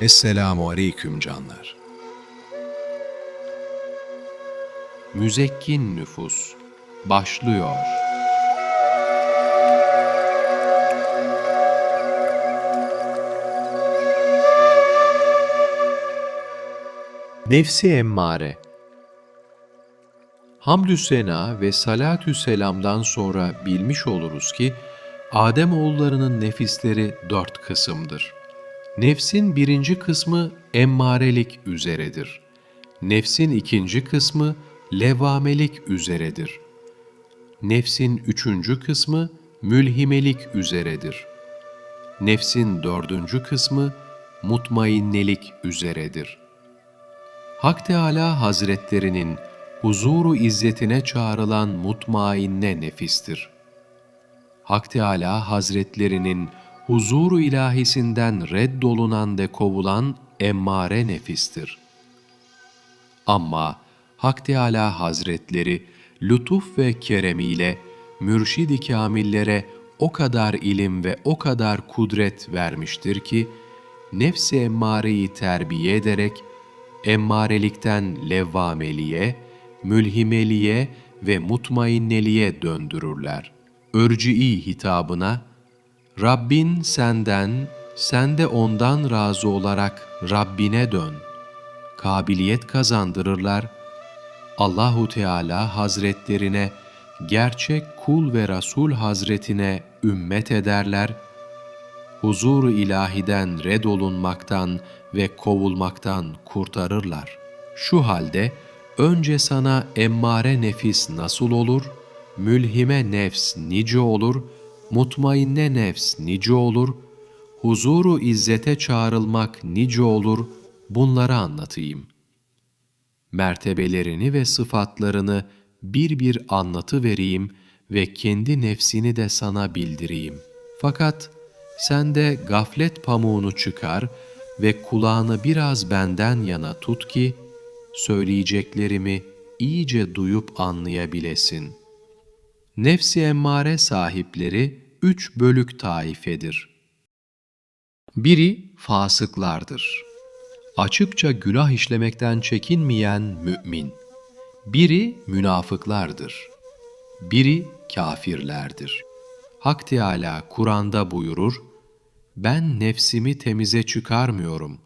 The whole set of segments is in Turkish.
Esselamu Aleyküm canlar. Müzekkin Nüfus başlıyor. Nefsi Emmare Hamdü sena ve salatü selamdan sonra bilmiş oluruz ki Adem oğullarının nefisleri dört kısımdır. Nefsin birinci kısmı emmarelik üzeredir. Nefsin ikinci kısmı levamelik üzeredir. Nefsin üçüncü kısmı mülhimelik üzeredir. Nefsin dördüncü kısmı mutmainnelik üzeredir. Hak Teâlâ Hazretlerinin huzuru izzetine çağrılan mutmainne nefistir. Hak Teâlâ Hazretlerinin huzuru ilahisinden reddolunan ve kovulan emmare nefistir. Ama Hak Teâlâ Hazretleri lütuf ve keremiyle mürşid-i kamillere o kadar ilim ve o kadar kudret vermiştir ki, nefsi emmareyi terbiye ederek, emmarelikten levvameliğe, mülhimeliğe ve mutmainneliğe döndürürler. Örcii hitabına, Rabbin senden, sen de ondan razı olarak Rabbine dön. Kabiliyet kazandırırlar. Allahu Teala Hazretlerine, gerçek kul ve Rasul Hazretine ümmet ederler. Huzur-u ilahiden redolunmaktan ve kovulmaktan kurtarırlar. Şu halde önce sana emmare nefis nasıl olur, mülhime nefs nice olur, mutmainne nefs nice olur, huzuru izzete çağrılmak nice olur, bunları anlatayım. Mertebelerini ve sıfatlarını bir bir anlatı vereyim ve kendi nefsini de sana bildireyim. Fakat sen de gaflet pamuğunu çıkar ve kulağını biraz benden yana tut ki, söyleyeceklerimi iyice duyup anlayabilesin. Nefsi emmare sahipleri üç bölük taifedir. Biri fasıklardır. Açıkça günah işlemekten çekinmeyen mümin. Biri münafıklardır. Biri kafirlerdir. Hak Teâlâ Kur'an'da buyurur, ben nefsimi temize çıkarmıyorum.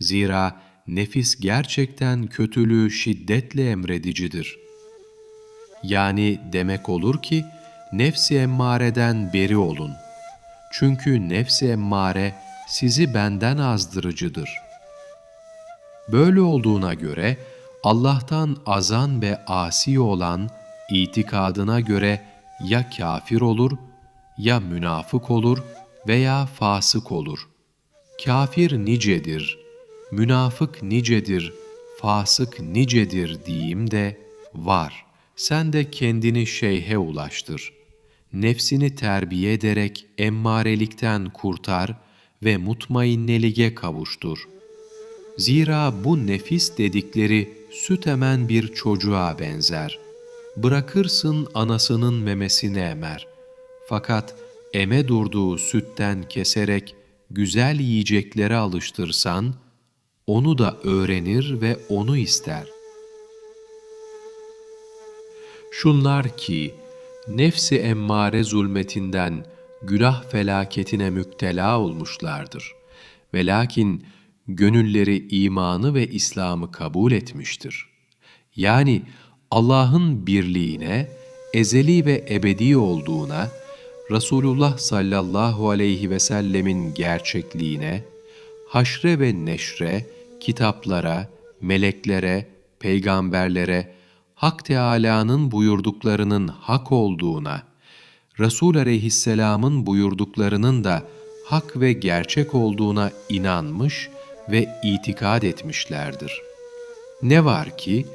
Zira nefis gerçekten kötülüğü şiddetle emredicidir. Yani demek olur ki, nefsi emmareden beri olun. Çünkü nefsi emmare sizi benden azdırıcıdır. Böyle olduğuna göre, Allah'tan azan ve asi olan itikadına göre ya kafir olur, ya münafık olur veya fasık olur. Kafir nicedir, münafık nicedir, fasık nicedir diyeyim de var. Sen de kendini şeyhe ulaştır. Nefsini terbiye ederek emmarelikten kurtar ve mutmainneliğe kavuştur. Zira bu nefis dedikleri süt emen bir çocuğa benzer. Bırakırsın anasının memesini emer. Fakat eme durduğu sütten keserek güzel yiyeceklere alıştırsan, onu da öğrenir ve onu ister. Şunlar ki, nefsi emmare zulmetinden günah felaketine müptela olmuşlardır. Ve lakin gönülleri imanı ve İslam'ı kabul etmiştir. Yani Allah'ın birliğine, ezeli ve ebedi olduğuna, Resulullah sallallahu aleyhi ve sellemin gerçekliğine, haşre ve neşre, kitaplara, meleklere, peygamberlere, Hak Teâlâ'nın buyurduklarının hak olduğuna, Resul aleyhisselamın buyurduklarının da hak ve gerçek olduğuna inanmış ve itikad etmişlerdir. Ne var ki,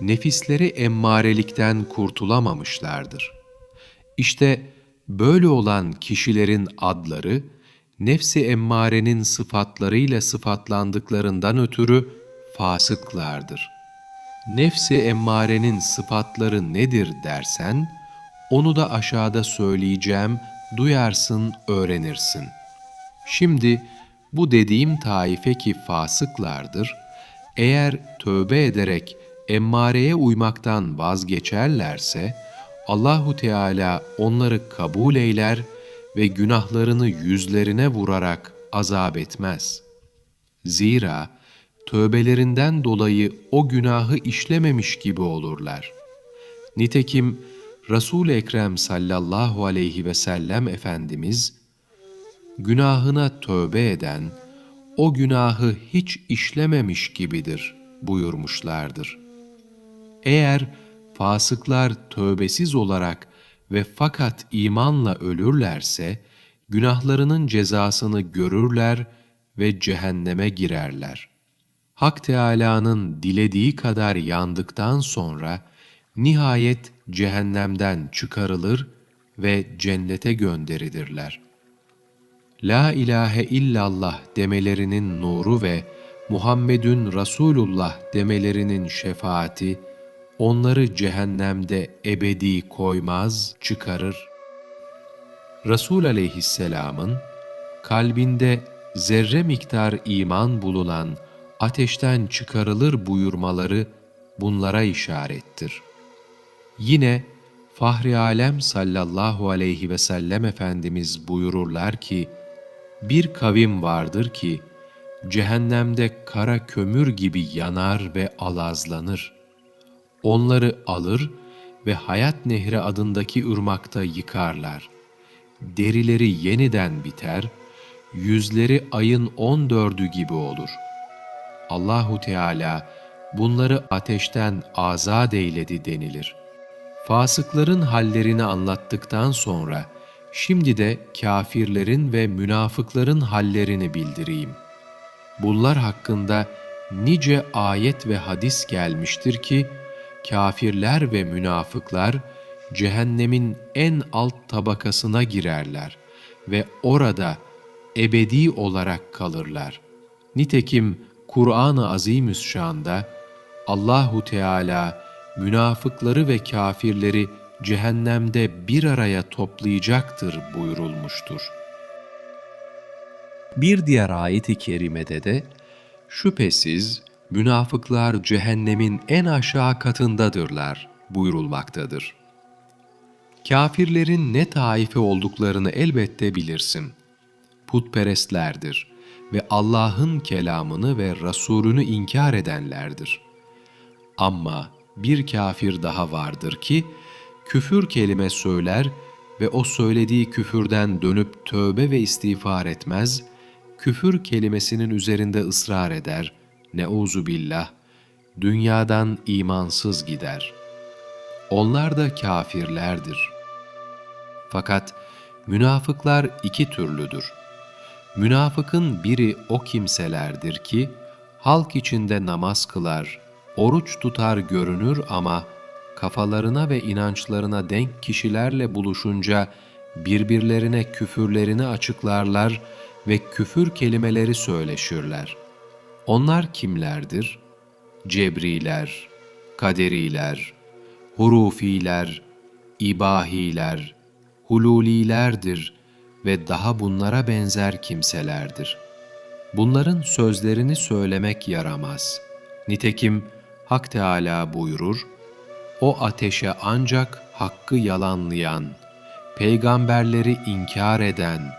nefisleri emmarelikten kurtulamamışlardır. İşte böyle olan kişilerin adları, nefsi emmarenin sıfatlarıyla sıfatlandıklarından ötürü fasıklardır. Nefsi emmarenin sıfatları nedir dersen, onu da aşağıda söyleyeceğim, duyarsın, öğrenirsin. Şimdi bu dediğim taife ki fasıklardır, eğer tövbe ederek emmareye uymaktan vazgeçerlerse, Allahu Teala onları kabul eyler ve günahlarını yüzlerine vurarak azap etmez. Zira tövbelerinden dolayı o günahı işlememiş gibi olurlar. Nitekim Resul-i Ekrem sallallahu aleyhi ve sellem Efendimiz, günahına tövbe eden, o günahı hiç işlememiş gibidir buyurmuşlardır. Eğer fasıklar tövbesiz olarak ve fakat imanla ölürlerse, günahlarının cezasını görürler ve cehenneme girerler. Hak Teâlâ'nın dilediği kadar yandıktan sonra, nihayet cehennemden çıkarılır ve cennete gönderidirler. La ilahe illallah demelerinin nuru ve Muhammedun Resulullah demelerinin şefaati, onları cehennemde ebedi koymaz, çıkarır. Resul aleyhisselamın kalbinde zerre miktar iman bulunan ateşten çıkarılır buyurmaları bunlara işarettir. Yine Fahri Alem sallallahu aleyhi ve sellem Efendimiz buyururlar ki, bir kavim vardır ki, cehennemde kara kömür gibi yanar ve alazlanır. Onları alır ve Hayat Nehri adındaki ırmakta yıkarlar. Derileri yeniden biter, yüzleri ayın on dördü gibi olur. Allahu Teala bunları ateşten azat eyledi denilir. Fasıkların hallerini anlattıktan sonra, şimdi de kafirlerin ve münafıkların hallerini bildireyim. Bunlar hakkında nice ayet ve hadis gelmiştir ki, kafirler ve münafıklar cehennemin en alt tabakasına girerler ve orada ebedi olarak kalırlar. Nitekim Kur'an-ı Azimüzşan'da Allahu Teala münafıkları ve kafirleri cehennemde bir araya toplayacaktır buyurulmuştur. Bir diğer ayet-i kerimede de şüphesiz münafıklar cehennemin en aşağı katındadırlar buyurulmaktadır. Kafirlerin ne taife olduklarını elbette bilirsin. Putperestlerdir ve Allah'ın kelamını ve Resulünü inkar edenlerdir. Ama bir kafir daha vardır ki, küfür kelime söyler ve o söylediği küfürden dönüp tövbe ve istiğfar etmez, küfür kelimesinin üzerinde ısrar eder, neuzu billah, dünyadan imansız gider. Onlar da kafirlerdir. Fakat münafıklar iki türlüdür. Münafıkın biri o kimselerdir ki, halk içinde namaz kılar, oruç tutar görünür ama kafalarına ve inançlarına denk kişilerle buluşunca birbirlerine küfürlerini açıklarlar ve küfür kelimeleri söyleşirler. Onlar kimlerdir? Cebriler, kaderiler, hurufiler, ibahiler, hululilerdir ve daha bunlara benzer kimselerdir. Bunların sözlerini söylemek yaramaz. Nitekim Hak Teala buyurur, o ateşe ancak hakkı yalanlayan, peygamberleri inkar eden,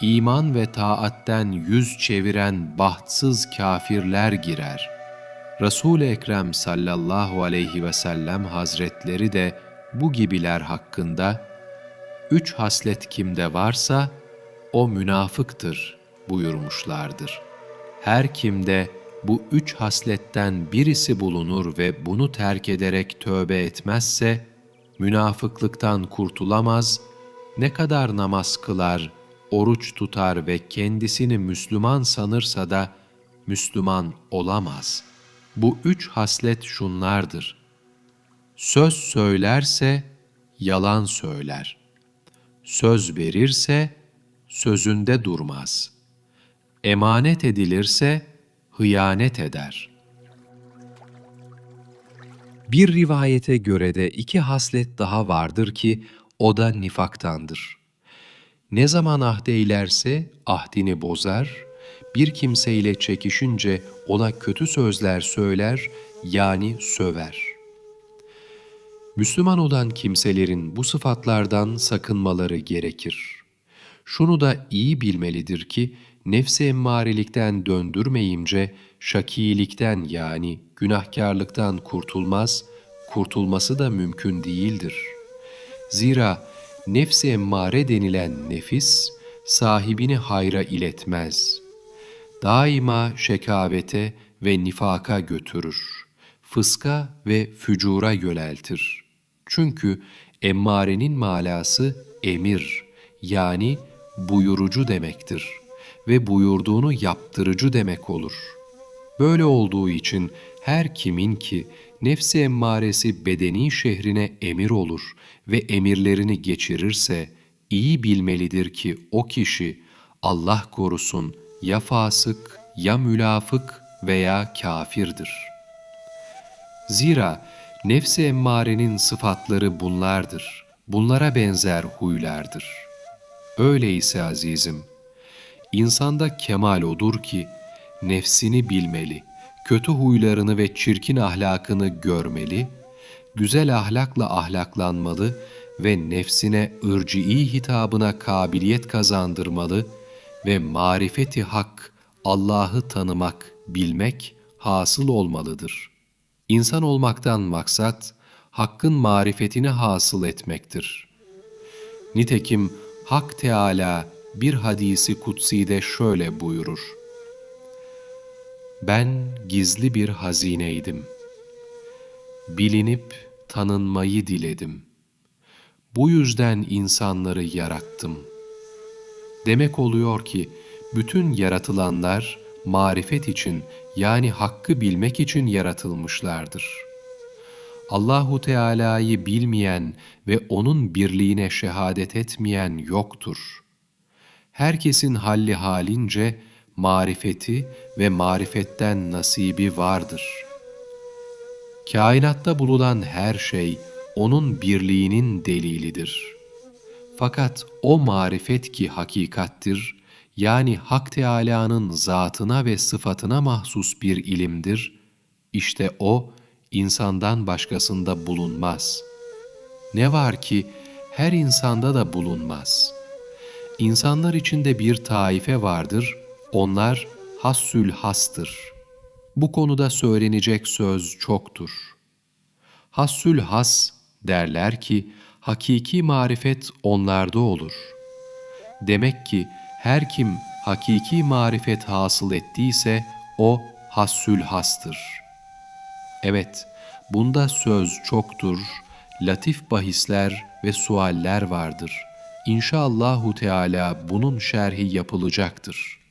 iman ve taatten yüz çeviren bahtsız kafirler girer. Resul-i Ekrem sallallahu aleyhi ve sellem hazretleri de bu gibiler hakkında, üç haslet kimde varsa o münafıktır buyurmuşlardır. Her kimde bu üç hasletten birisi bulunur ve bunu terk ederek tövbe etmezse, münafıklıktan kurtulamaz, ne kadar namaz kılar, oruç tutar ve kendisini Müslüman sanırsa da Müslüman olamaz. Bu üç haslet şunlardır. Söz söylerse yalan söyler. Söz verirse sözünde durmaz. Emanet edilirse hıyanet eder. Bir rivayete göre de iki haslet daha vardır ki o da nifaktandır. Ne zaman ahdeylerse ahdini bozar, bir kimseyle çekişince ona kötü sözler söyler yani söver. Müslüman olan kimselerin bu sıfatlardan sakınmaları gerekir. Şunu da iyi bilmelidir ki nefsi emmarelikten döndürmeyince şakilikten yani günahkarlıktan kurtulmaz, kurtulması da mümkün değildir. Zira nefsi emmare denilen nefis sahibini hayra iletmez. Daima şekavete ve nifaka götürür. Fıska ve fücura yöneltir. Çünkü emmarenin malası emir yani buyurucu demektir ve buyurduğunu yaptırıcı demek olur. Böyle olduğu için her kimin ki nefsi emmaresi bedeni şehrine emir olur ve emirlerini geçirirse iyi bilmelidir ki o kişi Allah korusun ya fasık ya mülafık veya kafirdir. Zira nefsi emmarenin sıfatları bunlardır. Bunlara benzer huylardır. Öyleyse azizim, insanda kemal odur ki nefsini bilmeli, kötü huylarını ve çirkin ahlakını görmeli, güzel ahlakla ahlaklanmalı ve nefsine ırcii hitabına kabiliyet kazandırmalı ve marifeti hak, Allah'ı tanımak, bilmek hasıl olmalıdır. İnsan olmaktan maksat, hakkın marifetini hasıl etmektir. Nitekim Hak Teala bir hadisi kutsi'de şöyle buyurur. Ben gizli bir hazineydim. Bilinip tanınmayı diledim. Bu yüzden insanları yarattım. Demek oluyor ki bütün yaratılanlar marifet için yani hakkı bilmek için yaratılmışlardır. Allahu Teala'yı bilmeyen ve onun birliğine şehadet etmeyen yoktur. Herkesin halli halince marifeti ve marifetten nasibi vardır. Kainatta bulunan her şey onun birliğinin delilidir. Fakat o marifet ki hakikattir, yani Hak Teâlâ'nın zatına ve sıfatına mahsus bir ilimdir, işte o, insandan başkasında bulunmaz. Ne var ki her insanda da bulunmaz. İnsanlar içinde bir taife vardır, onlar hassül hastır. Bu konuda söylenecek söz çoktur. Hassül has derler ki, hakiki marifet onlarda olur. Demek ki her kim hakiki marifet hasıl ettiyse o hassül hastır. Evet, bunda söz çoktur, latif bahisler ve sualler vardır. İnşaallahu Teala bunun şerhi yapılacaktır.''